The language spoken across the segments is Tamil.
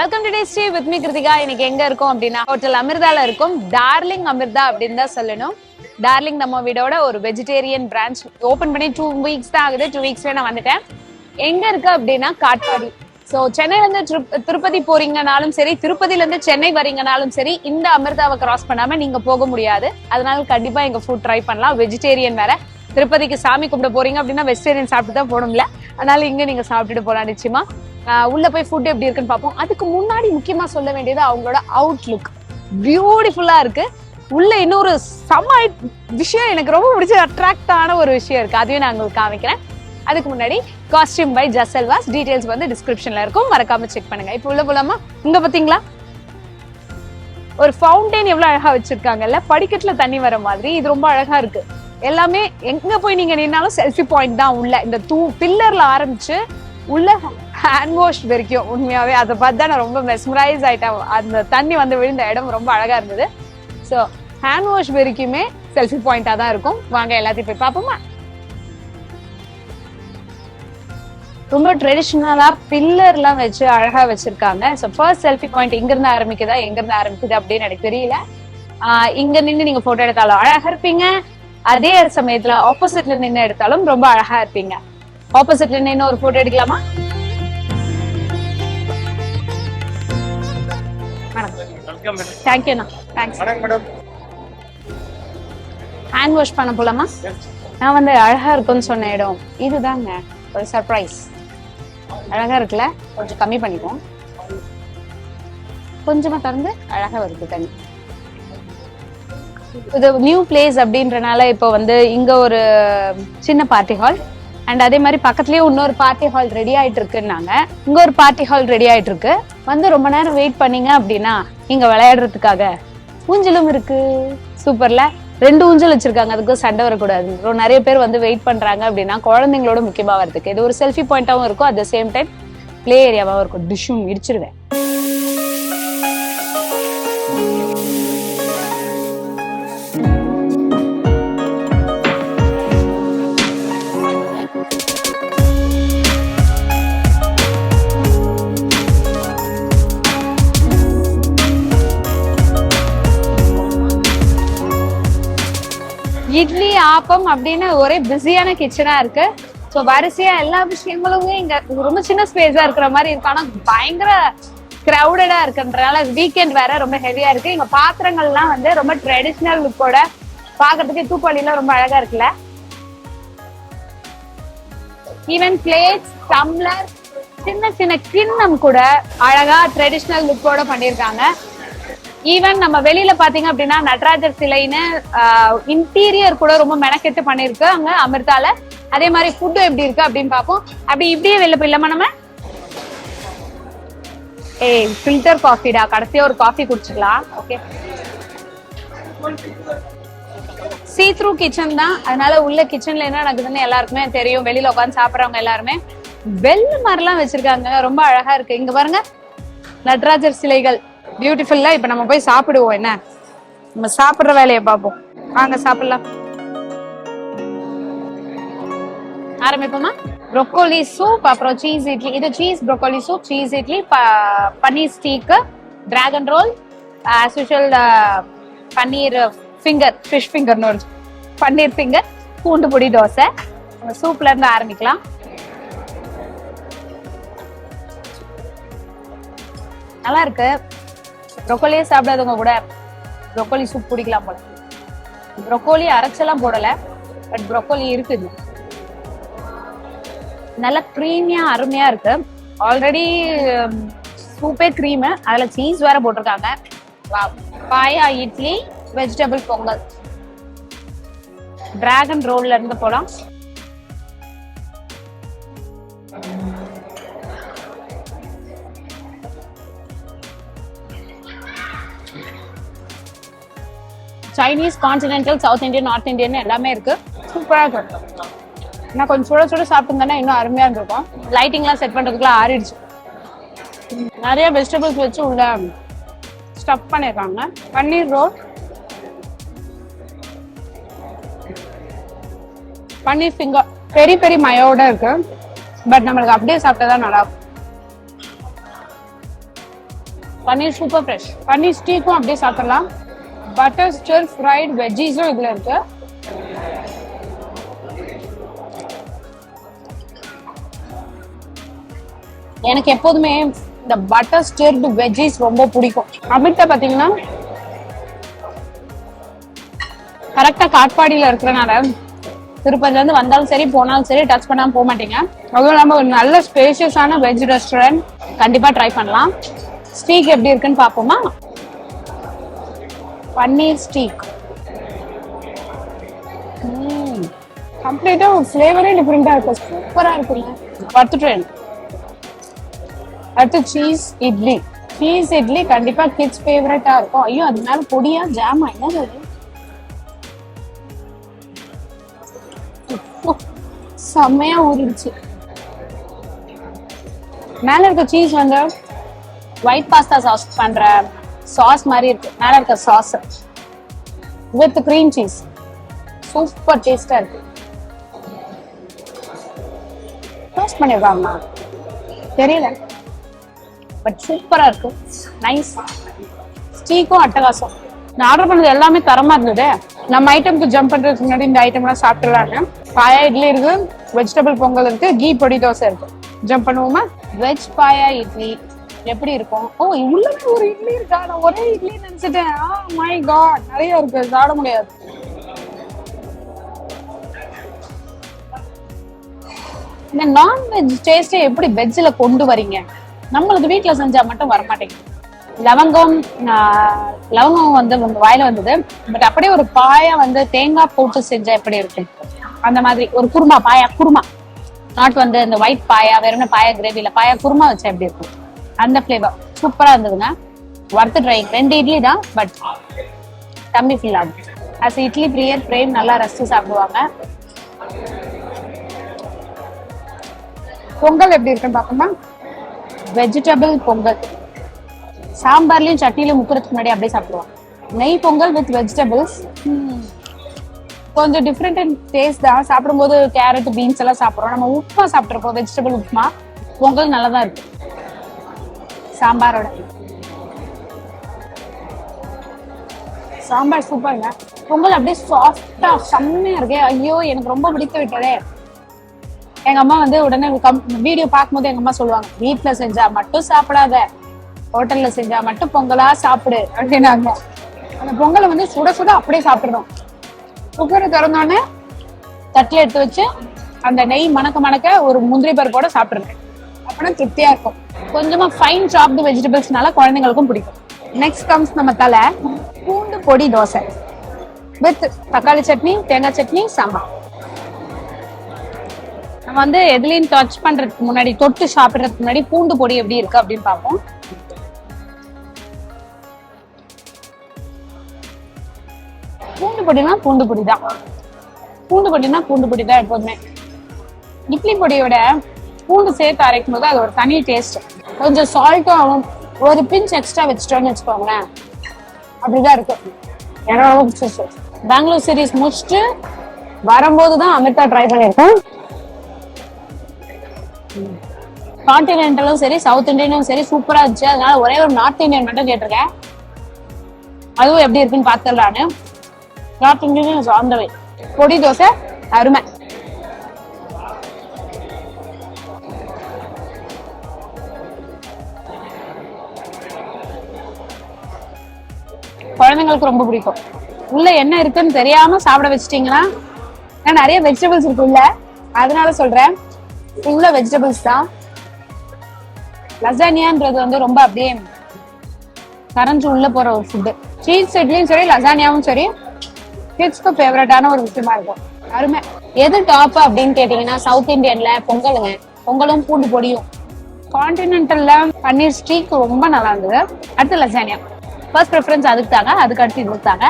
Welcome to Sri with me Kiruthika இன்னைக்கு எங்க இருக்கோம் அப்படின்னா ஹோட்டல் அமிர்தால இருக்கும். டார்லிங் அமிர்தா அப்படின்னு தான் சொல்லணும். டார்லிங் நம்ம வீடோட ஒரு வெஜிடேரியன் பிரான்ச் ஓபன் பண்ணி டூ வீக்ஸ் தான் ஆகுது. டூ வீக்ஸ்ல நான் வந்துட்டேன். எங்க இருக்கு அப்படின்னா காட்பாடி. ஸோ சென்னையிலேருந்து இருந்து திருப்பதி போறீங்கனாலும் சரி திருப்பதில இருந்து சென்னை வரீங்கனாலும் சரி இந்த அமிர்தாவை கிராஸ் பண்ணாம நீங்க போக முடியாது. அதனால கண்டிப்பா எங்க ஃபுட் ட்ரை பண்ணலாம். வெஜிடேரியன் வேற. திருப்பதிக்கு சாமி கும்பிட போறீங்க அப்படின்னா வெஜிடேரியன் சாப்பிட்டு தான் போகணும்ல. அதனால இங்க நீங்க சாப்பிட்டுட்டு போலாம் நிச்சயமா. உள்ள போய் ஃபுட் எப்படி இருக்குன்னு பார்ப்போம். அதுக்கு முன்னாடி முக்கியமா சொல்ல வேண்டியது அவங்களோட அவுட்லுக் பியூட்டிஃபுல்லா இருக்கு. உள்ள இன்னொரு செம்ம விஷயம் எனக்கு ரொம்ப பிடிச்ச அட்ராக்ட் ஆன ஒரு விஷயம் இருக்கு. அதையும் நான் உங்களுக்கு காமிக்கிறேன். அதுக்கு முன்னாடி காஸ்டியூம் பை ஜசல்வாஸ் டீடைல்ஸ் வந்து டிஸ்கிரிப்ஷன்ல இருக்கும். மறக்காம செக் பண்ணுங்க. இப்போ உள்ள போலாமா? இங்க பாத்தீங்களா ஒரு ஃபவுண்டைன் எவ்வளவு அழகா வச்சிருக்காங்கல்ல? படிக்கட்டுல தண்ணி வர மாதிரி. இது ரொம்ப அழகா இருக்கு. எல்லாமே எங்க போய் நீங்க நின்னாலும் செல்ஃபி பாயிண்ட் தான் உள்ள. இந்த தூ பில்லர்ல ஆரம்பிச்சு உள்ள ஹேண்ட் வாஷ் வரைக்கும் உண்மையாவே அதை பார்த்து தான் நான் ரொம்ப மெஸ்மரைஸ் ஆயிட்டேன். அந்த தண்ணி வந்து விழுந்த இடம் ரொம்ப அழகா இருந்தது. ஸோ ஹேண்ட் வாஷ் வரைக்குமே செல்ஃபி பாயிண்டா தான் இருக்கும். வாங்க எல்லாத்தையும் போய் பார்ப்போமா? ரொம்ப ட்ரெடிஷ்னலா பில்லர்லாம் வச்சு அழகா வச்சிருக்காங்க. ஸோ ஃபர்ஸ்ட் செல்ஃபி பாயிண்ட் இங்கிருந்து ஆரம்பிக்குதா எங்கிருந்து ஆரம்பிக்குது அப்படின்னு எனக்கு தெரியல. இங்க நின்று நீங்க போட்டோ எடுத்தாலும் அழகா இருப்பீங்க. அதே சமயத்துல ஆப்போசிட்ல நின்று எடுத்தாலும் ரொம்ப அழகா இருப்பீங்க. ஆப்போசிட்ல நின்று ஒரு போட்டோ எடுக்கலாமா? தேங்க்யூண்ணா தேங்க்ஸ் ஹேண்ட் வாஷ் பண்ண போலாமா? நான் வந்து அழகா இருக்கும்னு சொன்ன இடம். இதுதாங்க. ஒரு சர்ப்ரைஸ் அழகா இருக்குல்ல? கொஞ்சம் கம்மி பண்ணிப்போம் கொஞ்சமா திறந்து அழகா வருது தண்ணி. இது நியூ பிளேஸ் அப்படின்றனால இப்போ வந்து இங்க ஒரு சின்ன பார்ட்டி ஹால் அண்ட் அதே மாதிரி பக்கத்துலயே இன்னொரு பார்ட்டி ஹால் ரெடி ஆயிட்டு இருக்குன்னாங்க இங்க ஒரு பார்ட்டி ஹால் ரெடி ஆயிட்டு இருக்கு வந்து ரொம்ப நேரம் வெயிட் பண்ணீங்க அப்படின்னா இங்க விளையாடுறதுக்காக ஊஞ்சலும் இருக்கு. சூப்பர்ல ரெண்டு ஊஞ்சல் வச்சிருக்காங்க. அதுக்கு சண்டை வரக்கூடாது. நிறைய பேர் வந்து வெயிட் பண்றாங்க அப்படின்னா குழந்தைங்களோட முக்கியமா வரதுக்கு இது ஒரு செல்ஃபி பாயிண்டாவும் இருக்கும். At the same time play ஏரியாவாகவும் இருக்கும். டிஷ்ஷும் இடிச்சிருவேன். இட்லி ஆப்பம் அப்படின்னு ஒரே பிஸியான கிச்சனா இருக்கு. ஸோ வரிசையா எல்லா விஷயங்களுமே இங்க ரொம்ப சின்ன ஸ்பேஸா இருக்கிற மாதிரி இருக்கு. ஆனா பயங்கர கிரௌடடா இருக்குன்றனால வீக்கெண்ட் வேற ரொம்ப ஹெவியா இருக்கு. இங்க பாத்திரங்கள்லாம் வந்து ரொம்ப ட்ரெடிஷ்னல் லுக்கோட பாக்குறதுக்கு தூக்குவலிலாம் ரொம்ப அழகா இருக்குல்ல? ஈவன் பிளேட்ஸ் டம்ளர் சின்ன சின்ன கிண்ணம் கூட அழகா ட்ரெடிஷ்னல் லுக்கோட பண்ணியிருக்காங்க. ஈவன் நம்ம வெளியில பாத்தீங்க அப்படின்னா நடராஜர் சிலைன்னு இன்டீரியர் கூட ரொம்ப மெனக்கெட்டு பண்ணிருக்கு. அங்க அமிர்தால. அதே மாதிரி ஃபுட்டும் எப்படி இருக்கு அப்படின்னு பார்ப்போம். அப்படி இப்படியே வெளில போயிடலாமா நம்ம? ஏய் ஃபில்டர் காஃபிடா கடைசியா ஒரு காஃபி குடிச்சுக்கலாம். ஓகே சீ த்ரூ கிச்சன் தான். அதனால உள்ள கிச்சன்ல என்ன நடக்குதுன்னு எல்லாருக்குமே தெரியும். வெளியில உட்காந்து சாப்பிடுறவங்க எல்லாருமே. வெள்ளை மாதிரிலாம் வச்சிருக்காங்க. ரொம்ப அழகா இருக்கு. இங்க பாருங்க. நடராஜர் சிலைகள். பியூட்டிஃபுல்லா இப்ப நம்ம போய் சாப்பிடுவோம் என்ன? நம்ம சாப்பிடுற வேலையை பார்ப்போம். வாங்க சாப்பிடலாம். ஆரம்பிப்போமா? ப்ரொக்கோலி சூப் அப்புறம் சீஸ் இட்லி. இது cheese broccoli soup cheese idli ப- paneer steak dragon roll as usual paneer finger fish ஃபிங்கர்னு ஒரு பன்னீர் ஃபிங்கர் பூண்டு பொடி தோசை. நம்ம சூப்ல இருந்து ஆரம்பிக்கலாம். நல்லா இருக்கு. ப்ரொக்கோலியே சாப்பிடாதவங்க கூட ப்ரொக்கோலி சூப் குடிக்கலாம் போல. ப்ரொக்கோலி அரைச்செல்லாம் போடல பட் ப்ரொக்கோலி இருக்குது. நல்லா க்ரீமியா அருமையா இருக்கு. ஆல்ரெடி சூப்பே க்ரீம் அதில் சீஸ் வேற போட்டிருக்காங்க. பாயா இட்லி வெஜிடபிள் பொங்கல். டிராகன் ரோல்ல இருந்து போலாம். Chinese continental south Indian north Indian எல்லாமே இருக்கு. சூப்பராக இருக்கும் நான் கொஞ்சம் சுட சுட சாப்பிட்டுருந்தேன்னா இன்னும் அருமையாக இருந்திருக்கும். லைட்டிங்லாம் செட் பண்ணுறதுக்குலாம் ஆறிடுச்சு. நிறைய வெஜிடபிள்ஸ் வச்சு உள்ள ஸ்டஃப் பண்ணிருக்காங்க. பன்னீர் ரோல் பன்னீர் ஃபிங்கர் பெரிய பெரிய மயோட இருக்கு. பட் நம்மளுக்கு அப்படியே சாப்பிட்டா தான் நல்லா இருக்கும் பன்னீர் சூப்பர் ஃப்ரெஷ் பன்னீர் ஸ்டீக்கும் அப்படியே சாப்பிடலாம். பட்டர் ஸ்டர் ஃப்ரைட் வெஜ்ஜீஸும் இதுல இருக்கு. எனக்கு எப்போதுமே இந்த பட்டர் ஸ்டர்டு வெஜ்ஜீஸ் ரொம்ப பிடிக்கும். அமிர்தா பாத்தீங்கன்னா கரெக்டா காட்பாடியில் இருக்கிறனால திருப்பதில இருந்து வந்தாலும் சரி போனாலும் சரி டச் பண்ணாமல் போக மாட்டீங்க. அதுவும் இல்லாம ஒரு நல்ல ஸ்பேஷியஸான வெஜ் ரெஸ்டாரண்ட் கண்டிப்பா ட்ரை பண்ணலாம். ஸ்டீக் எப்படி இருக்குன்னு பாப்போமா பன்னீர் ஸ்டீக். கம்ப்ளீட்டா ஒரு ஃபிளேவரே டிஃப்ரெண்டா இருக்கு. சூப்பரா இருக்குங்க பத்துட்டு அடுத்து சீஸ் இட்லி. சீஸ் இட்லி கண்டிப்பா கிட்ஸ் ஃபேவரட்டா இருக்கும். ஐயோ அது மேல பொடியா ஜாமா என்னது அது. செம்மையா ஊறிடுச்சு. மேல இருக்க சீஸ் வந்து ஒயிட் பாஸ்தா சாஸ் பண்ற சாஸ் மாதிரி இருக்கு. மேல இருக்க sauce with cream cheese super டேஸ்டா இருக்கு. டோஸ்ட் பண்ணிருக்காங்கண்ணா தெரியல. பட் சூப்பரா இருக்கு. நைஸ் ஸ்டீக்கும் அட்டகாசம். நான் ஆர்டர் பண்ணது எல்லாமே தரமா இருந்தது. நம்ம ஐட்டம்க்கு ஜம்ப் பண்றதுக்கு முன்னாடி இந்த ஐட்டம்லாம் சாப்பிட்டுலாங்க பாயா இட்லி இருக்கு. வெஜிடபிள் பொங்கல் இருக்கு. கீ பொடி தோசை இருக்கு. ஜம்ப் பண்ணுவோமா? வெஜ் பாயா இட்லி. எப்படி இருக்கும்? ஓ உள்ளவே ஒரு இட்லி இருக்கா? நான் ஒரே இட்லி நினைச்சிட்டேன். ஆ மை காட் நிறைய இருக்கு. சாப்பிட முடியாது. இந்த நான்வெஜ் டேஸ்டே எப்படி வெஜ்ஜில் கொண்டு வரீங்க? நம்மளுக்கு வீட்டில் செஞ்சா மட்டும் வர மாட்டேங்குது லவங்கம் ஆஹ், லவங்கம் வந்து உங்க வாயில வந்தது. பட் அப்படியே ஒரு பாயா வந்து தேங்காய் போட்டு செஞ்சா எப்படி இருக்கும்? அந்த மாதிரி. ஒரு குருமா பாயா குருமா. நாட் வந்து இந்த ஒயிட் பாயா வெறும் பாயா கிரேவில பாயா குருமா வச்சா எப்படி இருக்கும்? அந்த ஃப்ளேவர் சூப்பரா இருந்ததுங்க ஒர்த்து ட்ரை ரெண்டு இட்லி தான் பட் தம்பி ஃபீல் ஆகும் அஸ் இட்லி பிரியர் பிரேம் நல்லா ரசிச்சு சாப்பிடுவாங்க. பொங்கல் எப்படி இருக்குன்னு பார்க்கணுமா வெஜிடபிள் பொங்கல். சாம்பார்லையும் சட்னிலையும் முக்கிறதுக்கு முன்னாடி அப்படியே சாப்பிடுவோம் நெய் பொங்கல் வித் வெஜிடபிள்ஸ் கொஞ்சம் டிஃப்ரெண்ட் டேஸ்ட் தான். சாப்பிடும்போது கேரட் பீன்ஸ் எல்லாம் சாப்பிட்றோம். நம்ம உப்புமா சாப்பிட்ருப்போம் வெஜிடபிள் உப்புமா. பொங்கல் நல்லா தான் இருக்கு. சாம்பாரோட சாம்பார் சூப்பருங்க பொங்கல் அப்படியே சாஃப்டா செம்மையா இருக்கே. ஐயோ எனக்கு ரொம்ப பிடித்து விட்டதே. எங்க அம்மா வந்து உடனே வீடியோ பார்க்கும்போது எங்க அம்மா சொல்லுவாங்க வீட்ல செஞ்சா மட்டும் சாப்பிடாத. ஹோட்டல்ல செஞ்சா மட்டும் பொங்கலா சாப்பிடு. அப்படின்னாங்க. அந்த பொங்கலை வந்து சுட சுட அப்படியே சாப்பிடணும். குக்கரை திறந்தோடனே தட்டில் எடுத்து வச்சு அந்த நெய் மணக்க மணக்க ஒரு முந்திரி பருப்போட சாப்பிடுங்க அப்படின்னா திருப்தியா இருக்கும். கொஞ்சமா ஃபைன் சாப்டு வெஜிடபிள்ஸ்னால குழந்தைங்களுக்கும் பிடிக்கும். நெக்ஸ்ட் கம்ஸ் நம்ம தலை. பூண்டு பொடி தோசை. வித் தக்காளி சட்னி தேங்காய் சட்னி சாம்பார். நம்ம வந்து எதுலயும் டச் பண்றதுக்கு முன்னாடி தொட்டு சாப்பிடுறதுக்கு முன்னாடி பூண்டு பொடி எப்படி இருக்கு அப்படின்னு பார்ப்போம். பூண்டு பொடினா பூண்டு பொடி தான் பூண்டு பொடினா பூண்டு பொடி தான் எப்போதுமே. இட்லி பொடியோட பூண்டு சேர்த்து அரைக்கும் போது அது ஒரு தனி டேஸ்ட் கொஞ்சம் சால்ட்டும் ஒரு பிஞ்ச் எக்ஸ்ட்ரா வச்சுட்டோன்னு வச்சுக்கோங்களேன். அப்படிதான் இருக்கு. எனக்கு ரொம்ப பிடிச்சிருச்சு. பெங்களூர் சீரிஸ் முடிச்சுட்டு வரும்போது தான் அமிர்தா ட்ரை பண்ணியிருக்கோம் கான்டினென்டலும் சரி சவுத் இந்தியனும் சரி சூப்பரா இருந்துச்சு. அதனால ஒரே ஒரு நார்த் இந்தியன் மட்டும் கேட்டிருக்கேன். அதுவும் எப்படி இருக்குன்னு பார்த்துடலான்னு. நார்த் இந்தியன் வே பொடி தோசை அருமை. குழந்தைங்களுக்கு ரொம்ப பிடிக்கும். உள்ள என்ன இருக்குன்னு தெரியாம சாப்பிட வச்சிட்டீங்கன்னா ஏன்னா நிறைய வெஜிடபிள்ஸ் இருக்கு உள்ள. அதனால சொல்றேன். உள்ள வெஜிடபிள்ஸ் தான். லசானியான்றது வந்து ரொம்ப அப்படியே கரைஞ்சு உள்ள போற ஒரு ஃபுட்டு சீஸ் செட்லையும் சரி லசானியாவும் சரி கிட்ஸ்க்கு ஃபேவரட்டான ஒரு விஷயமா இருக்கும். அருமை. எது டாப் அப்படின்னு கேட்டீங்கன்னா சவுத் இந்தியன்ல பொங்கலுங்க. பொங்கலும் பூண்டு பொடியும். கான்டினென்டல்ல பன்னீர் ஸ்டீக் ரொம்ப நல்லா இருந்தது. அடுத்து லசானியா ஃபர்ஸ்ட் ப்ரிஃபரன்ஸ் அதுக்கு தாங்க அதுக்கு அடுத்து இதுக்கு தாங்க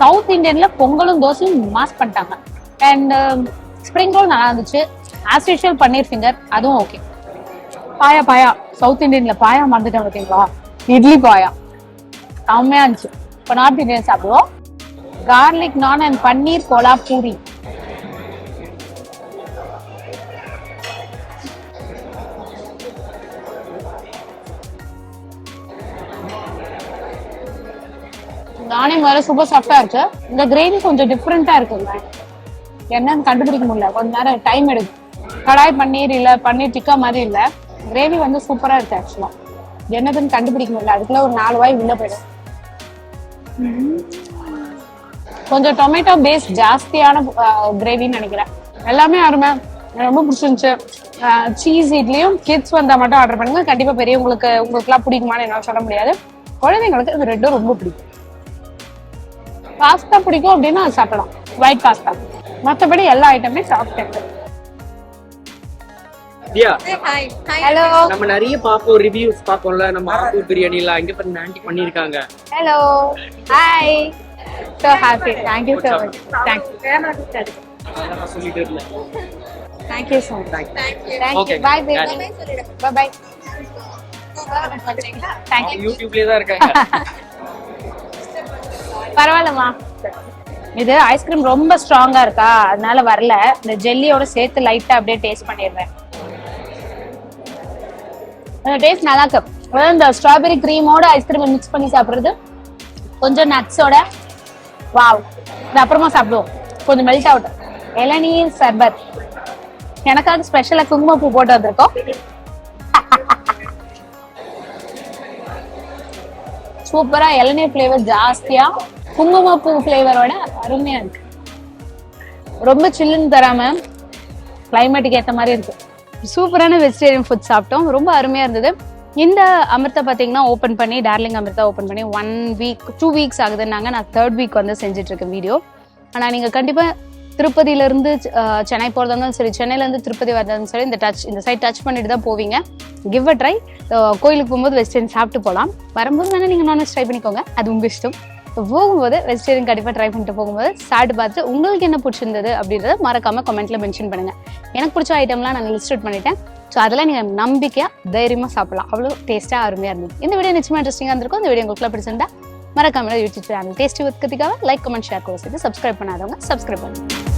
சவுத் இந்தியன்ல பொங்கலும் தோசையும் மாஸ் பண்ணிட்டாங்க. அண்ட் ஸ்ப்ரிங் ரோல் நல்லா இருந்துச்சு. ஆஸ் யூஷுவல் பன்னீர் ஃபிங்கர் அதுவும் ஓகே பாயா பாயா. சவுத் இந்தியன்ல பாயா மறந்துட்டேன் பார்த்தீங்களா இட்லி பாயா. செம்மையா இருந்துச்சு. இப்போ நார்த் இந்தியன் சாப்பிடுவோம். கார்லிக் நான் அண்ட் பன்னீர் கோலா பூரி நானே வேற சூப்பர் சாஃப்டா இருக்கு. இந்த கிரேவி கொஞ்சம் டிஃப்ரெண்டா இருக்குங்க என்னன்னு கண்டுபிடிக்க முடியல. கொஞ்ச நேரம் டைம் எடுக்கும் கடாய் பன்னீர் இல்ல பன்னீர் டிக்கா மாதிரி இல்ல. கிரேவி வந்து சூப்பரா இருக்கு ஆக்சுவலா என்னதுன்னு கண்டுபிடிக்க முடியல. அதுக்குள்ள ஒரு நாலு வாய் உள்ள போயிடும். கொஞ்சம் டொமேட்டோ பேஸ் ஜாஸ்தியான கிரேவின்னு நினைக்கிறேன். எல்லாமே அருமை எனக்கு ரொம்ப பிடிச்சிருந்துச்சு. சீஸ் இட்லியும் கிட்ஸ் வந்தா மட்டும் ஆர்டர் பண்ணுங்க. கண்டிப்பா பெரியவங்களுக்கு உங்களுக்குலாம் பிடிக்குமான்னு என்னால சொல்ல முடியாது. குழந்தைங்களுக்கு இது ரெண்டும் ரொம்ப பிடிக்கும். பாஸ்தா பிடிக்கும் அப்படின்னா அது சாப்பிடலாம். White pasta. மற்றபடி எல்லா ஐட்டமே சாப்பிட்டேன். ஹலோ நம்ம நிறைய பாப்போம் ரிவ்யூஸ் பாப்போம்ல நம்ம ஆப்பூர் பிரியாணிலாம் இங்க பண்ண ஆண்டி பண்ணிருக்காங்க hello hi so happy thank you so much thank you அதெல்லாம் சொல்லிட்டு இருந்தேன். யூடியூப்லயே தான் இருக்காங்க. பரவாயில்லம்மா. இது ஐஸ்கிரீம் ரொம்ப ஸ்ட்ராங்கா இருக்கா? அதனால வரல. இந்த ஜெல்லியோட சேர்த்து லைட்டா அப்படியே டேஸ்ட் பண்ணிடுறேன். டேஸ்ட் நல்லா இருக்கு. அதாவது இந்த ஸ்ட்ராபெரி கிரீமோட ஐஸ்கிரீம் மிக்ஸ் பண்ணி சாப்பிடுறது கொஞ்சம் நட்ஸோட வாவ் இது அப்புறமா சாப்பிடுவோம். கொஞ்சம் மெல்ட் அவுட் இளநீர் சர்பத். எனக்காக ஸ்பெஷலா குங்குமப்பூ போட்டு வந்திருக்கோம். சூப்பரா இளநீர் ஃப்ளேவர் ஜாஸ்தியா குங்குமப்பூ ஃப்ளேவரோட அருமையா இருக்கு. ரொம்ப சில்லுன்னு தராம கிளைமேட்டுக்கு ஏற்ற மாதிரி இருக்கு. சூப்பரான வெஜிடேரியன் ஃபுட் சாப்பிட்டோம். ரொம்ப அருமையா இருந்தது. இந்த அமிர்தா பார்த்தீங்கன்னா ஓப்பன் பண்ணி டார்லிங் அமிர்தா ஓப்பன் பண்ணி ஒன் வீக் டூ வீக்ஸ் ஆகுதுன்னாங்க. நான் தேர்ட் வீக் வந்து செஞ்சுட்டு இருக்கேன் வீடியோ ஆனால் நீங்கள் கண்டிப்பாக திருப்பதியிலேருந்து சென்னை போகிறதா இருந்தாலும் சரி சென்னையிலேருந்து திருப்பதி வரதாலும் சரி இந்த டச் இந்த சைட் டச் பண்ணிட்டு தான் போவீங்க. கிவ் அ ட்ரை கோயிலுக்கு போகும்போது வெஜிடேரியன் சாப்பிட்டு போகலாம் வரும்போது வேணால் நீங்கள் நான்வெஜ் ட்ரை பண்ணிக்கோங்க. அது உங்கள் இஷ்டம். போகும்போது வெஜிடேரியன் கண்டிப்பாக ட்ரை பண்ணிட்டு போகும்போது சாப்பிட்டு பார்த்து உங்களுக்கு என்ன பிடிச்சிருந்தது அப்படின்றத மறக்காம கமெண்ட்ல மென்ஷன் பண்ணுங்க. எனக்கு பிடிச்ச ஐட்டம்லாம் நான் லிஸ்ட் அவுட் பண்ணிட்டேன். ஸோ அதெல்லாம் நீங்கள் நம்பிக்கையாக தைரியமாக சாப்பிடலாம். அவ்வளோ டேஸ்ட்டாக அருமையாக இருந்தது. இந்த வீடியோ நிச்சயமாக இன்ட்ரெஸ்டிங்காக இருந்திருக்கும். இந்த வீடியோ உங்களுக்கு பிடிச்சிருந்தா மறக்காமல் யூடியூப் சேனல் டேஸ்டி வித் கத்திக்காக லைக் கமெண்ட் ஷேர் கோர்ஸ் இது சப்ஸ்கிரைப் பண்ணாதவங்க சப்ஸ்கிரைப் பண்ணுங்க.